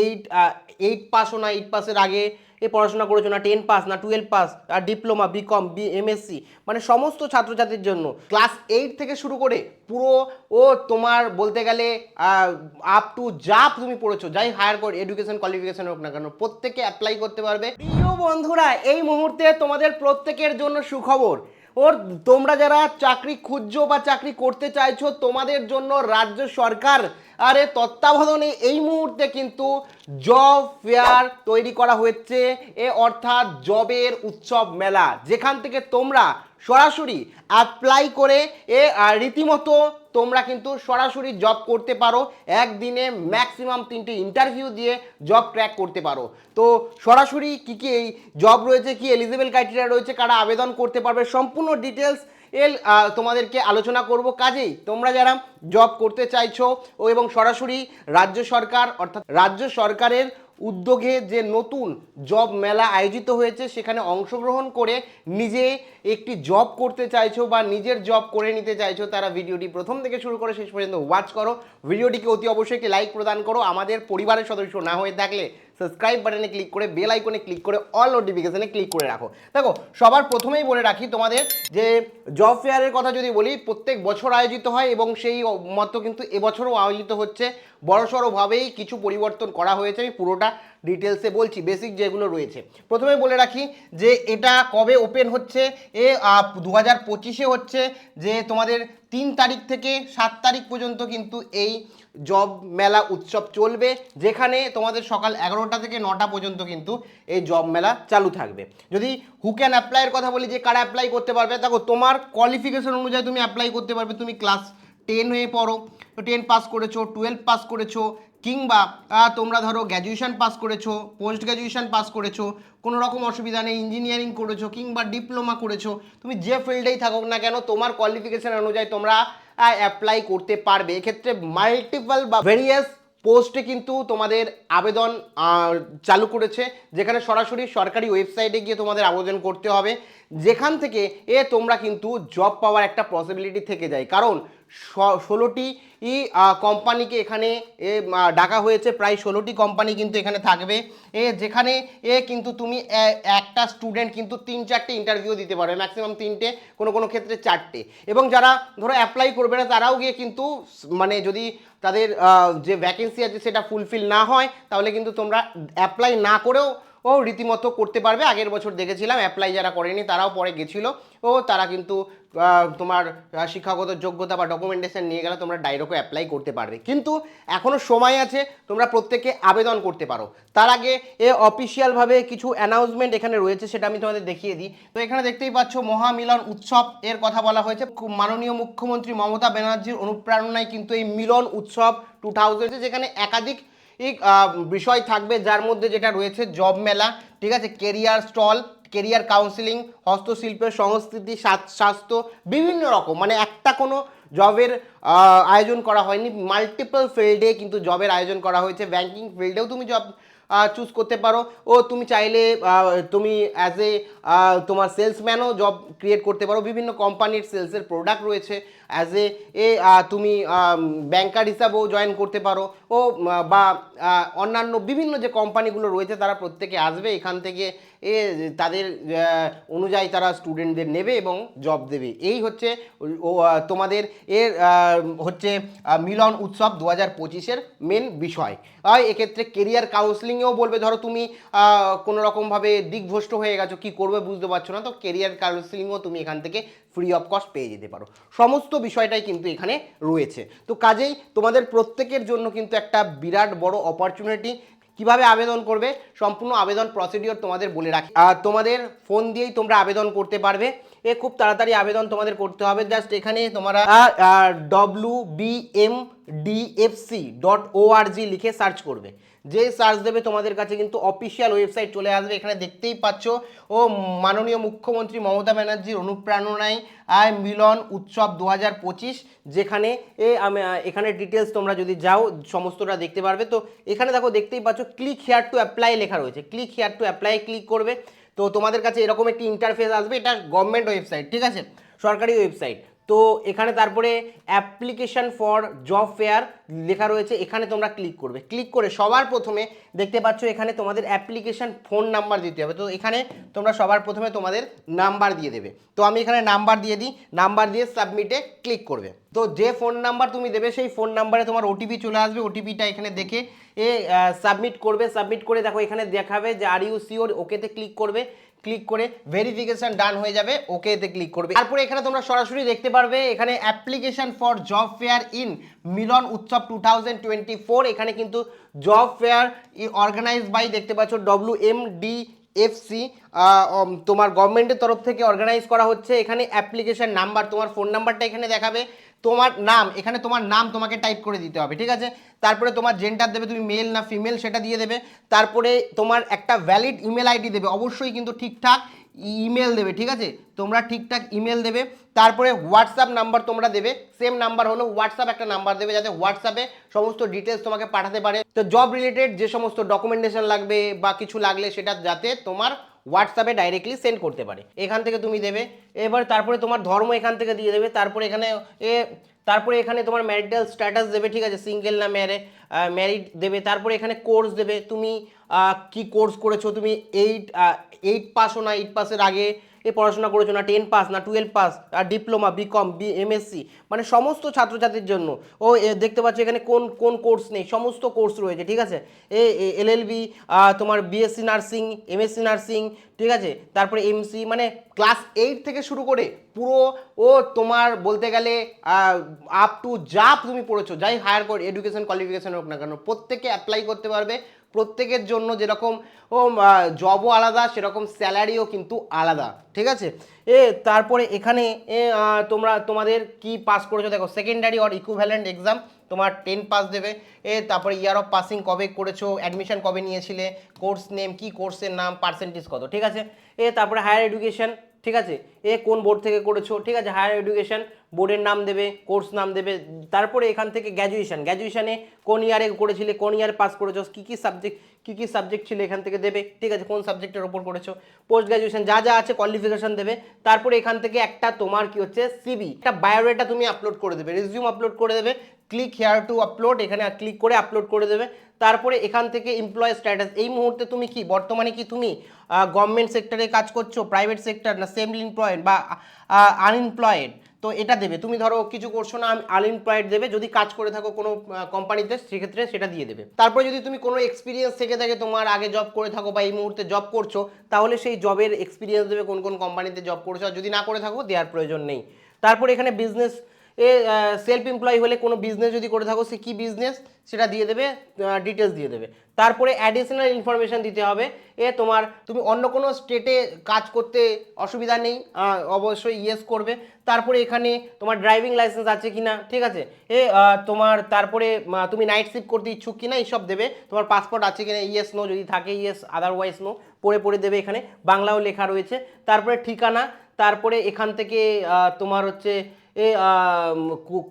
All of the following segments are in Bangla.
এইট এইট পাসও না এইট পাসের আগে এ পড়াশোনা করেছ না টেন পাস না টুয়েলভ পাস আর ডিপ্লোমা বিকম বি এমএসসি মানে সমস্ত ছাত্রছাত্রীর জন্য। ক্লাস এইট থেকে শুরু করে পুরো, ও তোমার বলতে গেলে আপ টু যা তুমি পড়েছো, যাই হায়ার কোড এডুকেশন কোয়ালিফিকেশন হোক না কেন প্রত্যেকে অ্যাপ্লাই করতে পারবে। প্রিয় বন্ধুরা, এই মুহূর্তে তোমাদের প্রত্যেকের জন্য সুখবর। ওর, তোমরা যারা চাকরি খুঁজছো বা চাকরি করতে চাইছো, তোমাদের জন্য রাজ্য সরকার আরে তত্ত্বাবধানে এই মুহূর্তে কিন্তু জব ফেয়ার তৈরি করা হয়েছে। এ অর্থাৎ জবের উৎসব মেলা, যেখান থেকে তোমরা সরাসরি অ্যাপ্লাই করে এ রীতিমতো তোমরা কিন্তু সরাসরি জব করতে পারো। একদিনে ম্যাক্সিমাম তিনটে ইন্টারভিউ দিয়ে জব ক্র্যাক করতে পারো। তো সরাসরি কী কী এই জব রয়েছে, কি এলিজিবল ক্রাইটেরিয়া রয়েছে, কারা আবেদন করতে পারবে, সম্পূর্ণ ডিটেলস এল তোমাদেরকে আলোচনা করব কাজেই। তোমরা যারা জব করতে চাইছো ও এবং সরাসরি রাজ্য সরকার, অর্থাৎ রাজ্য সরকারের উদ্যোগে যে নতুন জব মেলা আয়োজিত হয়েছে, সেখানে অংশগ্রহণ করে নিজে একটি জব করতে চাইছো বা নিজের জব করে নিতে চাইছো, তারা ভিডিওটি প্রথম থেকে শুরু করে শেষ পর্যন্ত ওয়াচ করো। ভিডিওটিকে অতি অবশ্যই একটি লাইক প্রদান করো। আমাদের পরিবারের সদস্য না হয়ে থাকলে সাবস্ক্রাইব বাটনে ক্লিক করে বেল আইকনে ক্লিক করে অল নোটিফিকেশনে ক্লিক করে রাখো। দেখো, সবার প্রথমেই বলে রাখি তোমাদের যে জব ফেয়ারের কথা যদি বলি, প্রত্যেক বছর আয়োজিত হয় এবং সেই মতো কিন্তু এবছরও আয়োজিত হচ্ছে। বড়সড়ভাবেই কিছু পরিবর্তন করা হয়েছে। আমি পুরোটা ডিটেলসে বলছি বেসিক যেগুলো রয়েছে। প্রথমে বলে রাখি যে এটা কবে ওপেন হচ্ছে, এ দু হাজার পঁচিশে হচ্ছে যে তোমাদের তিন তারিখ থেকে সাত তারিখ পর্যন্ত কিন্তু এই জব মেলা উৎসব চলবে, যেখানে তোমাদের সকাল এগারোটা থেকে নটা পর্যন্ত কিন্তু এই জব মেলা চালু থাকবে। যদি হু ক্যান অ্যাপ্লাইয়ের কথা বলি, যে কারা অ্যাপ্লাই করতে পারবে, দেখো তোমার কোয়ালিফিকেশন অনুযায়ী তুমি অ্যাপ্লাই করতে পারবে। তুমি ক্লাস টেন হয়ে পড়ো টেন পাস করেছ টুয়েলভ পাস করেছ কিংবা তোমরা ধরো গ্র্যাজুয়েশান পাস করেছ পোস্ট গ্র্যাজুয়েশান পাস করেছ, কোনো রকম অসুবিধা নেই ইঞ্জিনিয়ারিং করেছ কিংবা ডিপ্লোমা করেছ, তুমি যে ফিল্ডেই থাকুক না কেন, তোমার কোয়ালিফিকেশন অনুযায়ী তোমরা অ্যাপ্লাই করতে পারবে। এক্ষেত্রে মাল্টিপল বা ভেরিয়াস পোস্টে কিন্তু তোমাদের আবেদন চালু করেছে, যেখানে সরাসরি সরকারি ওয়েবসাইটে গিয়ে তোমাদের আবেদন করতে হবে। যেখান থেকে এ তোমরা কিন্তু জব পাওয়ার একটা পসিবিলিটি থেকে যায়। কারণ ষোলোটি ই কোম্পানিকে এখানে, এ ডাকা হয়েছে। প্রায় ষোলোটি কোম্পানি কিন্তু এখানে থাকবে। এ, যেখানে, এ, কিন্তু তুমি একটা স্টুডেন্ট কিন্তু তিন, চারটে ইন্টারভিউ দিতে পারবে। ম্যাক্সিমাম তিনটে, কোনো কোনো ক্ষেত্রে চারটে। এবং যারা, ধরো অ্যাপ্লাই করবে না, তারাও গিয়ে কিন্তু মানে যদি তাদের যে ভ্যাকেন্সি আছে, সেটা ফুলফিল না হয়, তাহলে কিন্তু তোমরা অ্যাপ্লাই না করেও ও রীতিমতো করতে পারবে। আগের বছর দেখেছিলাম অ্যাপ্লাই যারা করেনি তারাও পরে গেছিল। ও তারা কিন্তু তোমার শিক্ষাগত যোগ্যতা বা ডকুমেন্টেশন নিয়ে গেলে তোমরা ডাইরেক্টও অ্যাপ্লাই করতে পারবে। কিন্তু এখনও সময় আছে, তোমরা প্রত্যেকে আবেদন করতে পারো। তার আগে এ অফিসিয়ালভাবে কিছু অ্যানাউন্সমেন্ট এখানে রয়েছে, সেটা আমি তোমাদের দেখিয়ে দিই। তো এখানে দেখতেই পাচ্ছ, মহামিলন উৎসব এর কথা বলা হয়েছে। মাননীয় মুখ্যমন্ত্রী মমতা ব্যানার্জির অনুপ্রেরণায় কিন্তু এই মিলন উৎসব টু যেখানে একাধিক বিষয় থাকবে যার মধ্যে যেটা রয়েছে জব মেলা, ঠিক আছে? কেরিয়ার স্টল কেরিয়ার কাউন্সিলিং হস্তশিল্পের সংস্কৃতি স্বাস্থ্য, বিভিন্ন রকম। মানে একটা কোনো জবের আয়োজন করা হয়নি। মাল্টিপল ফিল্ডে কিন্তু জবের আয়োজন করা হয়েছে। ব্যাঙ্কিং ফিল্ডেও তুমি জব চুজ করতে পারো। ও, তুমি চাইলে তুমি অ্যাজ এ তোমার সেলসম্যানও জব ক্রিয়েট করতে পারো। বিভিন্ন কোম্পানির সেলসের প্রোডাক্ট রয়েছে। অ্যাজ এ এ তুমি ব্যাংকার হিসাবেও জয়েন করতে পারো। ও, বা অন্যান্য বিভিন্ন যে কোম্পানিগুলো রয়েছে, তারা প্রত্যেকে আসবে এখান থেকে। এ তাদের অনুযায়ী তারা স্টুডেন্টদের নেবে এবং জব দেবে। এই হচ্ছে তোমাদের এর হচ্ছে মিলন উৎসব দু হাজার পঁচিশের মেন বিষয়। আর এক্ষেত্রে কেরিয়ার কাউন্সিলিংয়েও বলবে ধরো তুমি আহ, কোনো রকমভাবে দিকভ্রষ্ট হয়ে গেছো কি করবে বুঝতে পারছ না তো কেরিয়ার কাউন্সেলিংও তুমি এখান থেকে ফ্রি অফ কস্ট পেয়ে যেতে পারো। সমস্ত বিষয়টাই কিন্তু এখানে রয়েছে। তো কাজেই তোমাদের প্রত্যেকের জন্য কিন্তু একটা বিরাট বড় অপরচুনিটি কীভাবে আবেদন করবে, সম্পূর্ণ আবেদন প্রসিডিওর তোমাদের বলে রাখি। তোমাদের ফোন দিয়েই তোমরা আবেদন করতে পারবে। এ খুব তাড়াতাড়ি আবেদন তোমাদের করতে হবে। জাস্ট এখানে তোমরা W B M DFC dot ORG লিখে সার্চ করবে। যে সার্চ দেবে তোমাদের কাছে কিন্তু অফিসিয়াল ওয়েবসাইট চলে আসবে। এখানে দেখতেই পাচ্ছ, ও মাননীয় মুখ্যমন্ত্রী মমতা ব্যানার্জির অনুপ্রেরণায় আয় মিলন উৎসব দু হাজার পঁচিশ, যেখানে এ এখানে ডিটেলস তোমরা যদি যাও, সমস্তটা দেখতে পারবে। তো এখানে দেখো, দেখতেই পাচ্ছ ক্লিক হেয়ার টু অ্যাপ্লাই লেখা রয়েছে। Click here to apply click করবে। তো তোমাদের কাছে এরকম একটি ইন্টারফেস আসবে, এটা গভর্নমেন্ট ওয়েবসাইট ঠিক আছে? সরকারি ওয়েবসাইট তো এখানে তারপরে অ্যাপ্লিকেশন ফর জব ফেয়ার লেখা রয়েছে, এখানে তোমরা ক্লিক করবে। ক্লিক করে সবার প্রথমে দেখতে পাচ্ছ এখানে তোমাদের অ্যাপ্লিকেশন ফোন নাম্বার দিতে হবে। তো এখানে তোমরা সবার প্রথমে তোমাদের নাম্বার দিয়ে দেবে। তো আমি এখানে নাম্বার দিয়ে দিই নাম্বার দিয়ে সাবমিটে ক্লিক করবে। তো যে ফোন নাম্বার তুমি দেবে, সেই ফোন নাম্বারে তোমার ওটিপি চলে আসবে। ওটিপিটা এখানে দেখে, এ সাবমিট করবে। সাবমিট করে দেখো, এখানে দেখাবে যে আর ইউ সিওর ওকেতে ক্লিক করবে। ক্লিক করে ভেরিফিকেশন ডান হয়ে যাবে ওকে এতে ক্লিক করবে। তারপরে এখানে তোমরা সরাসরি দেখতে পারবে, এখানে application for job fair in Milan Utsav two এখানে কিন্তু জব ফেয়ার অর্গানাইজ বাই দেখতে পাচ্ছ ডব্লিউ এম ডি এফসি তোমার গভর্নমেন্টের তরফ থেকে অর্গানাইজ করা হচ্ছে। এখানে অ্যাপ্লিকেশন নাম্বার তোমার ফোন নাম্বারটা এখানে দেখাবে। তোমার নাম, এখানে তোমার নাম তোমাকে টাইপ করে দিতে হবে, ঠিক আছে? তারপরে তোমার জেন্ডার দেবে, তুমি মেল না ফিমেল সেটা দিয়ে দেবে। তারপরে তোমার একটা ভ্যালিড ইমেল আইডি দেবে, অবশ্যই কিন্তু ঠিকঠাক। ইমেল দেবে, ঠিক আছে? তোমরা ঠিকঠাক ইমেল দেবে। তারপরে হোয়াটসঅ্যাপ নাম্বার তোমরা দেবে। সেম নাম্বার হলো হোয়াটসঅ্যাপ একটা নাম্বার দেবে যাতে হোয়াটসঅ্যাপে সমস্ত ডিটেলস তোমাকে পাঠাতে পারে। তো জব রিলেটেড যে সমস্ত ডকুমেন্টেশন লাগবে বা কিছু লাগলে সেটা যাতে তোমার হোয়াটসঅ্যাপে ডাইরেক্টলি সেন্ড করতে পারে। এখান থেকে তুমি দেবে। এবার তারপরে তোমার ধর্ম এখান থেকে দিয়ে দেবে। তারপরে এখানে এ, তারপরে এখানে তোমার ম্যারিটাল স্ট্যাটাস দেবে, ঠিক আছে? সিঙ্গেল না ম্যারে ম্যারিড দেবে। তারপরে এখানে কোর্স দেবে। তুমি কি কোর্স করেছ? তুমি এইট এইট পাসও না এইট পাসের আগে এ পড়াশোনা করেছ না টেন পাস না টুয়েলভ পাস আর ডিপ্লোমা বিকম বি এমএসসি মানে সমস্ত ছাত্রছাত্রীর জন্য। ও দেখতে পাচ্ছ এখানে কোন কোন কোর্স নেই, সমস্ত কোর্স রয়েছে, ঠিক আছে? এ এলএলবি তোমার বিএসসি নার্সিং এমএসসি নার্সিং ঠিক আছে? তারপরে এমসি মানে ক্লাস এইট থেকে শুরু করে পুরো, ও, তোমার বলতে গেলে আপ টু যা তুমি পড়েছো, যাই হায়ার এডুকেশন কোয়ালিফিকেশন হোক না কেন, প্রত্যেকে অ্যাপ্লাই করতে পারবে। প্রত্যেকের জন্য যেরকম, ও জবও আলাদা, সেরকম স্যালারিও কিন্তু আলাদা, ঠিক আছে? এ, তারপরে এখানে তোমরা, তোমাদের কি পাস করেছ? দেখো সেকেন্ডারি অর ইকুইভ্যালেন্ট এক্সাম তোমার টেন পাস দেবে। এ, তারপরে ইয়ার অফ পাসিং কবে করেছ? অ্যাডমিশন কবে নিয়েছিলে? কোর্স নেম কি কোর্সের নাম? পার্সেন্টেজ কত? ঠিক আছে? এ, তারপরে হায়ার এডুকেশন ঠিক আছে? এ কোন বোর্ড থেকে করেছ? ঠিক আছে হায়ার এডুকেশন বোর্ডের নাম দেবে কোর্স নাম দেবে, তারপরে এখান থেকে গ্র্যাজুয়েশান গ্র্যাজুয়েশানে কোন ইয়ারে করেছিলে, কোন ইয়ার পাস করেছ, কী কী সাবজেক্ট কী কী সাবজেক্ট ছিল এখান থেকে দেবে, ঠিক আছে, কোন সাবজেক্টের ওপর করেছ পোস্ট গ্র্যাজুয়েশন যা যা আছে কোয়ালিফিকেশন দেবে, তারপরে এখান থেকে একটা তোমার কি হচ্ছে সিবি একটা বায়োডাটা তুমি আপলোড করে দেবে রেজিউম আপলোড করে দেবে ক্লিক হেয়ার টু আপলোড এখানে ক্লিক করে আপলোড করে দেবে। তারপরে এখান থেকে এমপ্লয় স্ট্যাটাস এই মুহূর্তে তুমি কি, বর্তমানে কি তুমি গভর্নমেন্ট সেক্টরে কাজ করছ প্রাইভেট সেক্টর না সেম এমপ্লয়েড বা আনএমপ্লয়েড তো এটা দেবে। তুমি ধরো কিছু করছ না আনএমপ্লয়েড দেবে, যদি কাজ করে থাকো কোনো কোম্পানিতে সেক্ষেত্রে সেটা দিয়ে দেবে। তারপরে যদি তুমি কোনো এক্সপিরিয়েন্স থেকে থাকে, তোমার আগে জব করে থাকো বা এই মুহূর্তে জব করছ, তাহলে সেই জবের এক্সপিরিয়েন্স দেবে, কোন কোন কোম্পানিতে জব করছ। আর যদি না করে থাকো, দেওয়ার প্রয়োজন নেই। তারপরে এখানে বিজনেস এ সেলফ এমপ্লয় হলে কোনো বিজনেস যদি করে থাকো, সে কী বিজনেস সেটা দিয়ে দেবে ডিটেলস দিয়ে দেবে। তারপরে অ্যাডিশনাল ইনফরমেশান দিতে হবে। এ, তোমার, তুমি অন্য কোনো স্টেটে কাজ করতে অসুবিধা নেই অবশ্যই ইয়েস করবে। তারপরে এখানে তোমার ড্রাইভিং লাইসেন্স আছে কি না ঠিক আছে? এ তোমার, তারপরে তুমি নাইট শিফট করতে ইচ্ছুক কি না এইসব দেবে। তোমার পাসপোর্ট আছে কি না ইয়েস নো যদি থাকে ইয়েস আদারওয়াইজ নো পড়ে পড়ে দেবে এখানে। বাংলাও লেখা রয়েছে। তারপরে ঠিকানা, তারপরে এখান থেকে তোমার হচ্ছে এ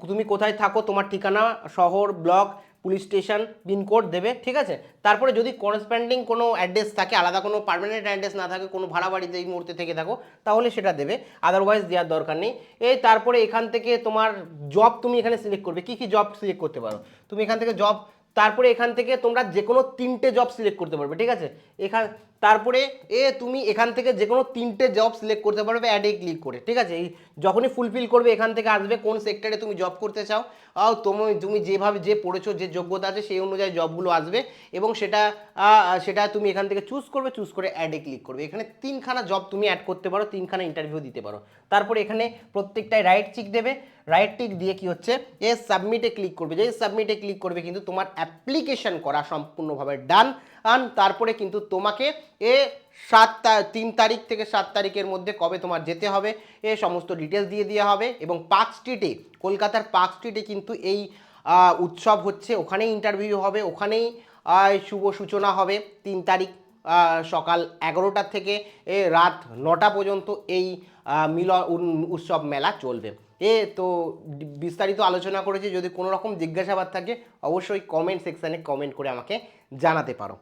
তুমি কোথায় থাকো, তোমার ঠিকানা, শহর, ব্লক, পুলিশ স্টেশন পিনকোড দেবে, ঠিক আছে? তারপরে যদি করসপেন্ডিং কোনো অ্যাড্রেস থাকে, আলাদা কোনো পারমানেন্ট অ্যাড্রেস না থাকে, কোনো ভাড়া বাড়িতে এই মুহূর্তে থেকে থাকো, তাহলে সেটা দেবে। আদারওয়াইজ দেওয়ার দরকার নেই। এই তারপরে এখান থেকে তোমার জব তুমি এখানে সিলেক্ট করবে। কি কি জব সিলেক্ট করতে পারো? তুমি এখান থেকে জব তারপরে এখান থেকে তোমরা যে কোনো তিনটে জব সিলেক্ট করতে পারবে, ঠিক আছে? এখান, তারপরে এ তুমি এখান থেকে যে কোনো তিনটে জব সিলেক্ট করতে পারবে অ্যাডে ক্লিক করে, ঠিক আছে? এই যখনই ফুলফিল করবে, এখান থেকে আসবে কোন সেক্টরে তুমি জব করতে চাও আর তুমি তুমি যেভাবে, যে পড়েছো, যে যোগ্যতা আছে, সেই অনুযায়ী জবগুলো আসবে এবং সেটা সেটা তুমি এখান থেকে চুজ করবে চুজ করে অ্যাডে ক্লিক করবে। এখানে তিনখানা জব তুমি অ্যাড করতে পারো, তিনখানা ইন্টারভিউ দিতে পারো। তারপরে এখানে প্রত্যেকটাই রাইট চিক দেবে। রাইট টিক দিয়ে কি হচ্ছে? এ সাবমিটে ক্লিক করবে। যেই সাবমিটে ক্লিক করবে, কিন্তু তোমার অ্যাপ্লিকেশন করা সম্পূর্ণভাবে ডান আন তারপরে কিন্তু তোমাকে এ সাত তিন তারিখ থেকে সাত তারিখের মধ্যে কবে তোমার যেতে হবে, এ সমস্ত ডিটেলস দিয়ে দেওয়া হবে, এবং পার্ক স্ট্রিটে কলকাতার পার্ক স্ট্রিটে কিন্তু এই উৎসব হচ্ছে। ওখানেই ইন্টারভিউ হবে, ওখানেই শুভ সূচনা হবে। তিন তারিখ সকাল এগারোটা থেকে রাত নটা পর্যন্ত এই মিলন উৎসব মেলা চলবে। এ তো বিস্তারিত আলোচনা করেছি, যদি কোনো রকম জিজ্ঞাসাবাদ থাকে, অবশ্যই কমেন্ট সেকশানে কমেন্ট করে আমাকে জানাতে পারো।